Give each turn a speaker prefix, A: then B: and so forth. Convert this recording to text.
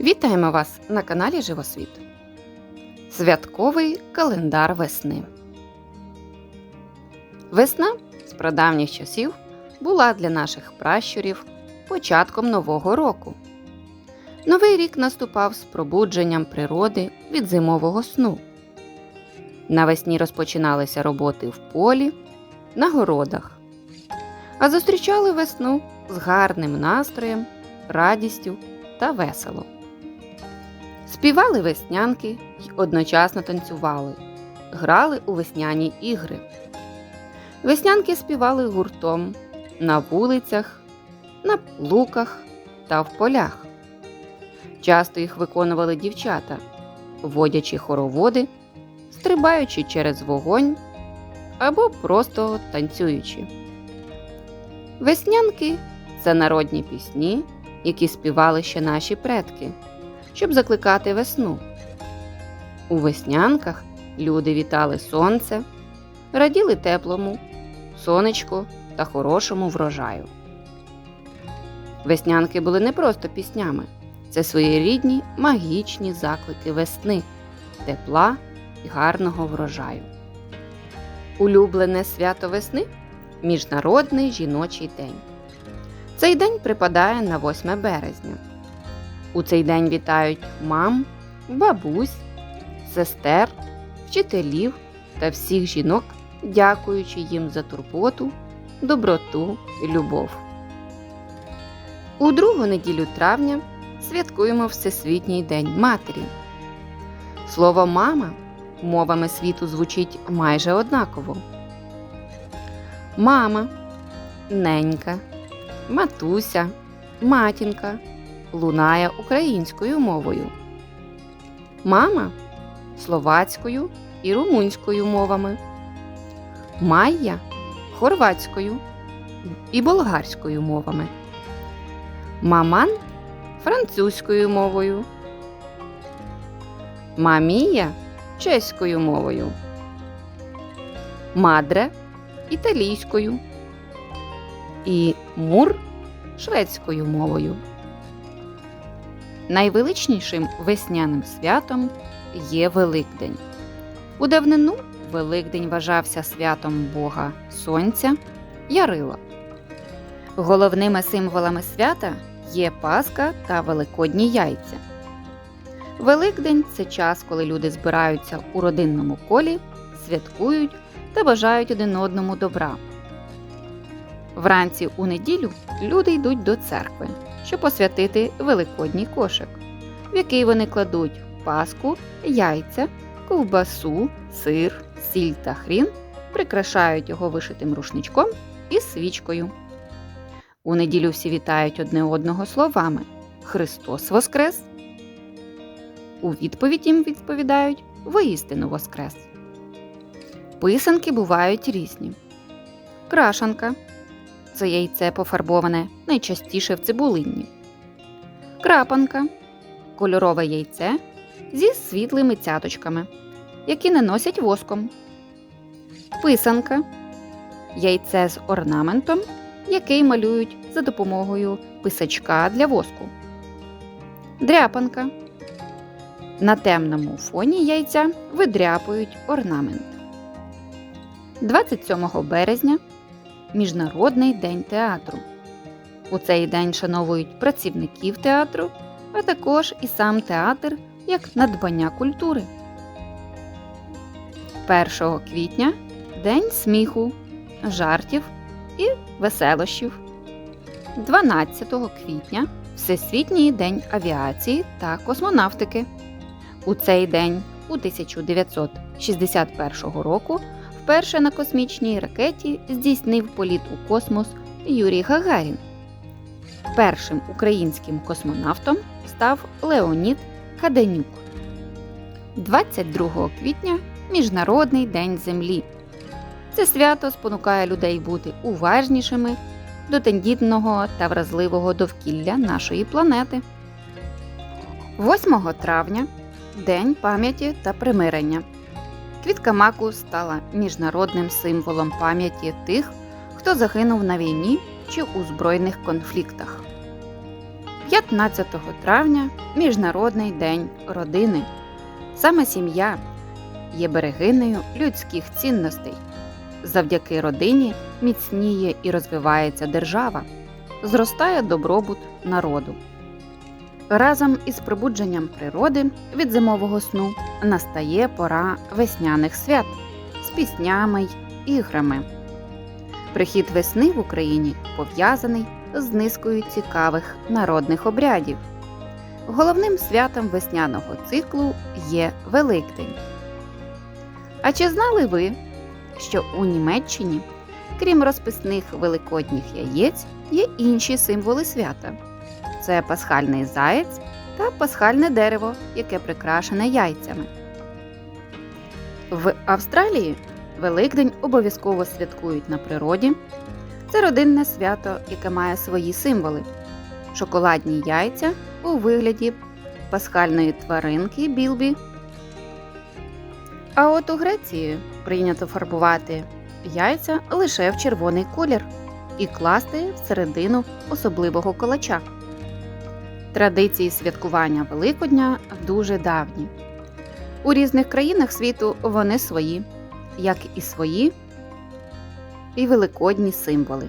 A: Вітаємо вас на каналі Живосвіт. Святковий календар весни. Весна з прадавніх часів була для наших пращурів початком нового року. Новий рік наступав з пробудженням природи від зимового сну. Навесні розпочиналися роботи в полі, на городах, а зустрічали весну з гарним настроєм, радістю та весело. Співали веснянки й одночасно танцювали, грали у весняні ігри. Веснянки співали гуртом на вулицях, на луках та в полях. Часто їх виконували дівчата, водячи хороводи, стрибаючи через вогонь або просто танцюючи. Веснянки це народні пісні, які співали ще наші предки щоб закликати весну. У веснянках люди вітали сонце, раділи теплому, сонечку та хорошому врожаю. Веснянки були не просто піснями, це своєрідні магічні заклики весни, тепла і гарного врожаю. Улюблене свято весни Міжнародний жіночий день. Цей день припадає на 8 березня. У цей день вітають мам, бабусь, сестер, вчителів та всіх жінок, дякуючи їм за турботу, доброту і любов. У другу неділю травня святкуємо Всесвітній День Матері. Слово мама мовами світу звучить майже однаково. Мама, ненька, матуся, матінка лунає українською мовою. Мама словацькою і румунською мовами. Майя хорватською і болгарською мовами. Маман французькою мовою. Мамія чеською мовою. Мадре італійською і мур шведською мовою. Найвеличнішим весняним святом є Великдень. У давнину Великдень вважався святом Бога Сонця Ярила. Головними символами свята є Пасха та Великодні яйця. Великдень це час, коли люди збираються у родинному колі, святкують та бажають один одному добра. Вранці у неділю люди йдуть до церкви щоб посвятити великодній кошик, в який вони кладуть паску, яйця, ковбасу, сир, сіль та хрін, прикрашають його вишитим рушничком і свічкою. У неділю всі вітають одне одного словами Христос Воскрес. У відповідь їм відповідають Воістину Воскрес. Писанки бувають різні. Крашанка це яйце пофарбоване найчастіше в цибулинні. Крапанка кольорове яйце зі світлими цяточками, які не носять воском. Писанка яйце з орнаментом, який малюють за допомогою писачка для воску. Дряпанка. На темному фоні яйця видряпують орнамент. 27 березня Міжнародний день театру. У цей день шановують працівників театру, а також і сам театр як надбання культури. 1 квітня День сміху, жартів і веселощів. 12 квітня Всесвітній день авіації та космонавтики. У цей день у 1961 року вперше на космічній ракеті здійснив політ у космос Юрій Гагарін. Першим українським космонавтом став Леонід Каденюк. 22 квітня Міжнародний день Землі. Це свято спонукає людей бути уважнішими до тендітного та вразливого довкілля нашої планети. 8 травня День пам'яті та примирення. Квітка маку стала міжнародним символом пам'яті тих, хто загинув на війні чи у збройних конфліктах. 15 травня Міжнародний день родини. Саме сім'я є берегинею людських цінностей. Завдяки родині міцніє і розвивається держава, зростає добробут народу. Разом із пробудженням природи від зимового сну настає пора весняних свят з піснями й іграми. Прихід весни в Україні пов'язаний з низкою цікавих народних обрядів. Головним святом весняного циклу є Великдень. А чи знали ви, що у Німеччині, крім розписних великодніх яєць, є інші символи свята? Це пасхальний заєць та пасхальне дерево, яке прикрашене яйцями. В Австралії Великдень обов'язково святкують на природі. Це родинне свято, яке має свої символи: шоколадні яйця у вигляді пасхальної тваринки білбі. А от у Греції прийнято фарбувати яйця лише в червоний колір і класти всередину особливого колача. Традиції святкування Великодня дуже давні. У різних країнах світу вони свої, як і свої і великодні символи.